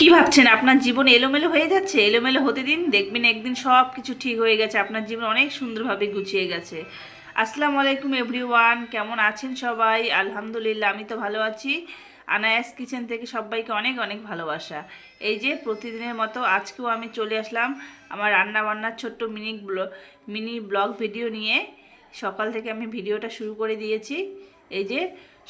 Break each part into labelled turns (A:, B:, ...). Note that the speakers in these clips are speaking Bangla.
A: কি ভাবছেন? আপনার জীবন এলোমেলো হয়ে যাচ্ছে? এলোমেলো হতে দিন, দেখবেন একদিন সব কিছু ঠিক হয়ে গেছে। আপনার জীবন অনেক সুন্দরভাবে গুছিয়ে গেছে। আসসালামু আলাইকুম এভরিওয়ান কেমন আছেন সবাই? আলহামদুলিল্লাহ, আমি তো ভালো আছি। আনায়াস কিচেন থেকে সবাইকে অনেক অনেক ভালোবাসা। এই যে প্রতিদিনের মতো আজকেও আমি চলে আসলাম আমার রান্না বান্নার ছোট্ট মিনি মিনি ব্লগ ভিডিও নিয়ে। সকাল থেকে আমি ভিডিওটা শুরু করে দিয়েছি। এই যে,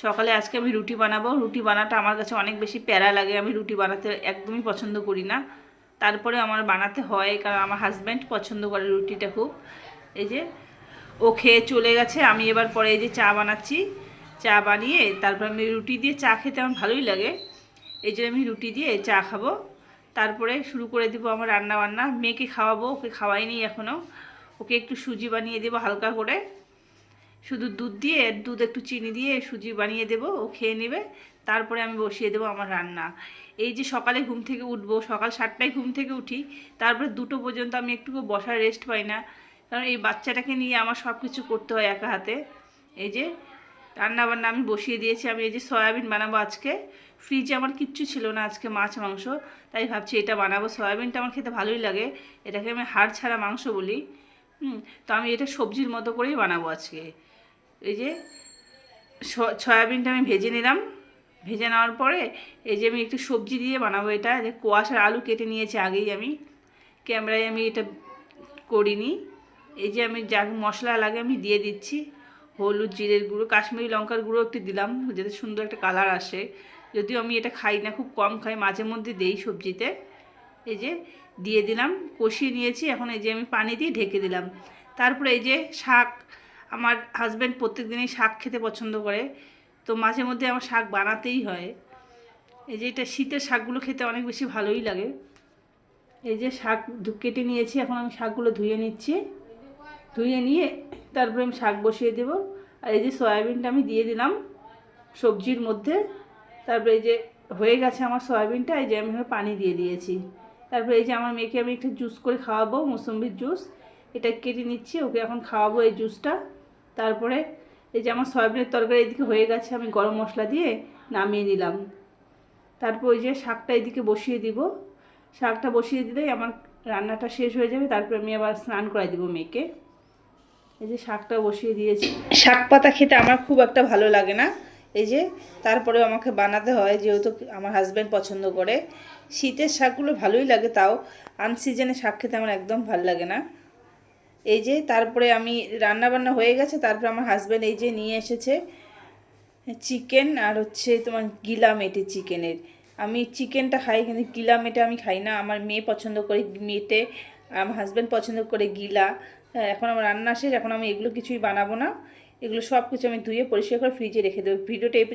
A: সকালে আজকে আমি রুটি বানাবো। রুটি বানাটা আমার কাছে অনেক বেশি প্যারা লাগে। আমি রুটি বানাতে একদমই পছন্দ করি না। তারপরে আমার বানাতে হয়, কারণ আমার হাজব্যান্ড পছন্দ করে রুটিটা খুব। এই যে, ও খেয়ে চলে গেছে। আমি এবার পরে এই যে চা বানাচ্ছি। চা বানিয়ে তারপর আমি রুটি দিয়ে চা খেতে আমার ভালোই লাগে। এই জন্য আমি রুটি দিয়ে চা খাব। তারপরে শুরু করে দিব আমার রান্না বান্না মেয়েকে খাওয়াবো। ওকে খাওয়াইনি এখনও ওকে একটু সুজি বানিয়ে দেবো হালকা করে। শুধু দুধ দিয়ে, দুধ একটু চিনি দিয়ে সুজি বানিয়ে দেবো, ও খেয়ে নেবে। তারপরে আমি বসিয়ে দেবো আমার রান্না। এই যে সকালে ঘুম থেকে উঠবো, সকাল সাতটায় ঘুম থেকে উঠি, তারপরে দুটো পর্যন্ত আমি একটুকু বসার রেস্ট পাই না। কারণ এই বাচ্চাটাকে নিয়ে আমার সব কিছু করতে হয় একা হাতে। এই যে রান্না বান্না আমি বসিয়ে দিয়েছি, আমি এই যে সয়াবিন বানাবো আজকে। ফ্রিজে আমার কিচ্ছু ছিল না আজকে মাছ, মাংস। তাই ভাবছি এটা বানাবো। সয়াবিনটা আমার খেতে ভালোই লাগে। এটাকে আমি হাড় ছাড়া মাংস বলি। তো আমি এটা সবজির মতো করেই বানাবো আজকে। এই যে সয়াবিনটা আমি ভেজে নিলাম। ভেজে নেওয়ার পরে এই যে আমি একটু সবজি দিয়ে বানাবো এটা। যে কোয়াশার আলু কেটে নিয়েছি আগেই আমি। ক্যামেরায় আমি এটা করিনি। এই যে আমি যা মশলা লাগে আমি দিয়ে দিচ্ছি। হলুদ, জিরের গুঁড়ো, কাশ্মীরি লঙ্কার গুঁড়ো একটু দিলাম যাতে সুন্দর একটা কালার আসে। যদিও আমি এটা খাই না, খুব কম খাই, মাঝে মধ্যে দেই সবজিতে। এই যে দিয়ে দিলাম, কষিয়ে নিয়েছি। এখন এই যে আমি পানি দিয়ে ঢেকে দিলাম। তারপরে এই যে শাক আমার হাজব্যান্ড প্রত্যেক দিনই শাক খেতে পছন্দ করে। তো মাঝে মধ্যে আমার শাক বানাতেই হয়। এই যে এটা শীতের শাকগুলো খেতে অনেক বেশি ভালোই লাগে। এই যে শাক কেটে নিয়েছি, এখন আমি শাকগুলো ধুয়ে নিচ্ছি। ধুয়ে নিয়ে তারপরে আমি শাক বসিয়ে দেবো। আর এই যে সয়াবিনটা আমি দিয়ে দিলাম সবজির মধ্যে। তারপরে এই যে হয়ে গেছে আমার সয়াবিনটা, এই যে আমি পানি দিয়ে দিয়েছি। তারপরে এই যে আমার মেয়েকে আমি একটা জুস করে খাওয়াবো, মৌসুম্বির জুস এটা কেটে নিচ্ছি, ওকে এখন খাওয়াবো এই জুসটা তারপরে এই যে আমার সয়াবিনের তরকারি এদিকে হয়ে গেছে, আমি গরম মশলা দিয়ে নামিয়ে নিলাম। তারপর ওই যে শাকটা এদিকে বসিয়ে দিব। শাকটা বসিয়ে দিলেই আমার রান্নাটা শেষ হয়ে যাবে, তারপর আমি আবার স্নান করাই দিব মেয়েকে। এই যে শাকটা বসিয়ে দিয়েছি। শাক পাতা খেতে আমার খুব একটা ভালো লাগে না। এই যে তারপরেও আমাকে বানাতে হয়, যেহেতু আমার হাজব্যান্ড পছন্দ করে। শীতের শাকগুলো ভালোই লাগে তাও। আনসিজনে শাক খেতে আমার একদম ভালো লাগে না। এই যে তারপরে আমি রান্না বান্না হয়ে গেছে তারপরে আমার হাজব্যান্ড এই যে নিয়ে এসেছে চিকেন আর হচ্ছে তোমার গিলা মেটে চিকেনের আমি চিকেনটা খাই কিন্তু গিলা মেটে আমি খাই না আমার মেয়ে পছন্দ করে মেটে আমার হাজব্যান্ড পছন্দ করে গিলা। হ্যাঁ, এখন আমার রান্না শেষ এখন আমি এগুলো কিছুই বানাবো না। এগুলো সব কিছু আমি ধুয়ে পরিষ্কার করে ফ্রিজে রেখে দেবো। ভিডিওটা